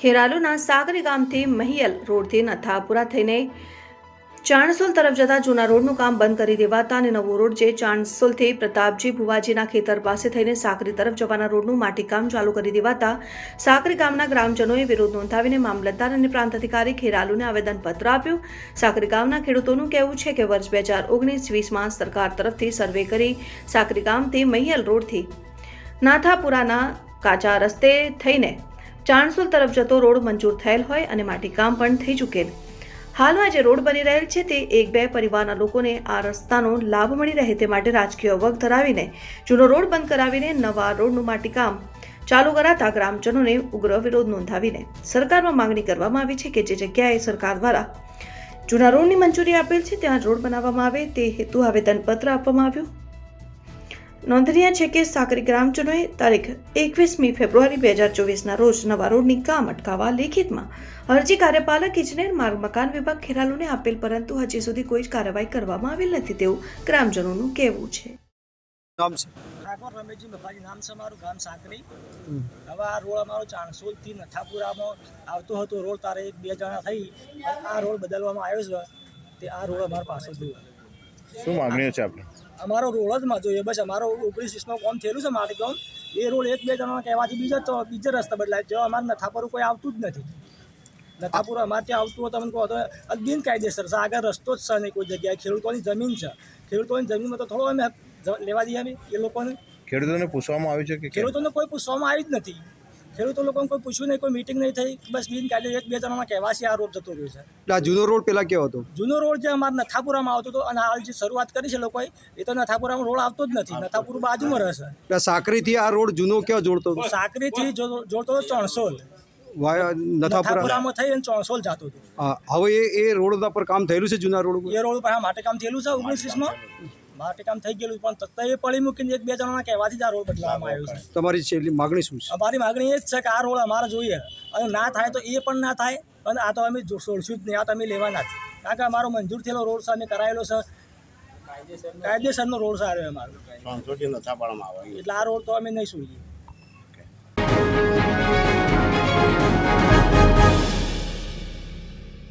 ખેરાલુના સાગરી ગામથી મહિયલ રોડથી નથાપુરા થઈને ચાણસોલ તરફ જતા જૂના રોડનું કામ બંધ કરી દેવાતા અને નવો રોડ જે ચાણસોલથી પ્રતાપજી ભુવાજીના ખેતર પાસે થઈને સાકરી તરફ જવાના રોડનું માટીકામ ચાલુ કરી દેવાતા સાકરી ગામના ગ્રામજનોએ વિરોધ નોંધાવીને મામલતદાર અને પ્રાંત અધિકારી ખેરાલુને આવેદનપત્ર આપ્યું. સાકરી ગામના ખેડૂતોનું કહેવું છે કે વર્ષ બે હજાર ઓગણીસ વીસમાં સરકાર તરફથી સર્વે કરી સાકરી ગામથી મહિયલ રોડથી નાથાપુરાના કાચા રસ્તે થઈને ચાણસોલ તરફ જતો રોડ મંજૂર થયેલ હોય અને માટીકામ પણ થઈ ચૂકેલ. હાલમાં જે રોડ બની રહેલ છે તે એક બે પરિવારના લોકોને આ રસ્તાનો લાભ મળી રહે તે માટે રાજકીય વગ ધરાવીને જૂનો રોડ બંધ કરાવીને નવા રોડનું માટીકામ ચાલુ કરાતા ગ્રામજનોને ઉગ્ર વિરોધ નોંધાવીને સરકારમાં માંગણી કરવામાં આવી છે કે જે જગ્યાએ સરકાર દ્વારા જૂના રોડની મંજૂરી આપેલ છે, ત્યાં રોડ બનાવવામાં આવે તે હેતુ આવેદનપત્ર આપવામાં આવ્યું. નોંધનીય છે કે સાકરી ગ્રામજનોએ તારીખ એકવીસમી ફેબ્રુઆરી બે હજાર ચોવીસના રોજ નવા રોડની કામ અટકાવવા લેખિતમાં અરજી કાર્યપાલક ઇજનેર માર્ગ મકાન વિભાગ ખેરાલુને આપેલ પરંતુ હજી સુધી કોઈ જ કાર્યવાહી કરવામાં આવેલ નથી તેવું ગ્રામજનોનું કહેવું છે. ઠાકોર રમેશજી મફાજી નામ છે મારું ગામ સાંકરી. હવે આ રોડ અમારો ચાણસોલથી નથાપુરામાં આવતો હતો રોડ તારે એક બે જણા થઈ આ રોડ બદલવામાં આવ્યો છે. તે આ રોડ અમારો પાસે જોયો શું માંગણીઓ છે આપણે અમારો રોડ જ મજો જોઈએ બસ અમારો ઉપરી વીસમાં કોમ થયેલું છે માટી કોમ એ રોડ એક બે જણા કહેવાથી બીજા તો બીજા રસ્તા બદલાય. જો અમારે નથાપુર કોઈ આવતું જ નથી. નથાપુર અમારે ત્યાં આવતું હોય તમને કહો તો બિનકાયદેસર છે આગળ રસ્તો જ છે નહીં કોઈ જગ્યાએ. ખેડૂતોની જમીન છે. ખેડૂતોની જમીનમાં તો થોડો અમે લેવા દઈએ અમે એ લોકોને. ખેડૂતોને પૂછવામાં આવ્યું છે કે ખેડૂતોને કોઈ પૂછવામાં આવી જ નથી. ખેડૂતો લોકોને કોઈ પૂછ્યું નહીં કોઈ મિટિંગ નહીં થઈ. બસ બિનકાયદે એક બે જણાના કહેવાસી આ રોડ જતો રહ્યો છે. એટલે આ જૂનો રોડ પેલા કેવો હતો? જૂનો રોડ જે અમારા નથાપુરામાં આવતો હતો અને હાલ જે શરૂઆત કરી છે લોકોએ એ તો નથાપુરામાં રોડ આવતો જ નથી. નથાપુર બાજુમાં રહેશે એટલે સાકરીથી આ રોડ જૂનો ક્યાં જોડતો હતો? સાકરીથી જો- જોડતો હતો ચણસોલ. નથાપુરામાં થઈ અને ચણસોલ જતો હતો. હવે એ એ રોડ પર કામ થયેલું છે જૂના રોડ ઉપર? એ રોડ પર આ માટે કામ થયેલું છે ઓગણીસ વીસમાં માટે કામ થઈ ગયેલું પણ તત્તા એ પડી મૂકીને એક બે જણાના કહેવાથી જ આ રોડ બદલાવવામાં આવ્યો છે. તમારી છેલ્લી માગણી શું છે? અમારી માગણી એ જ છે કે આ રોડ અમારે જોઈએ. અને ના થાય તો એ પણ ના થાય અને આ તો અમે છોડશું જ નહીં આ તો અમે લેવાના જ. કારણ કે અમારો મંજૂર થયેલો રોડ છે અમે કરાયેલો છે. કાયદેસરનો રોડ સારો અમારો. એટલે આ રોડ તો અમે નહીં સુઈએ.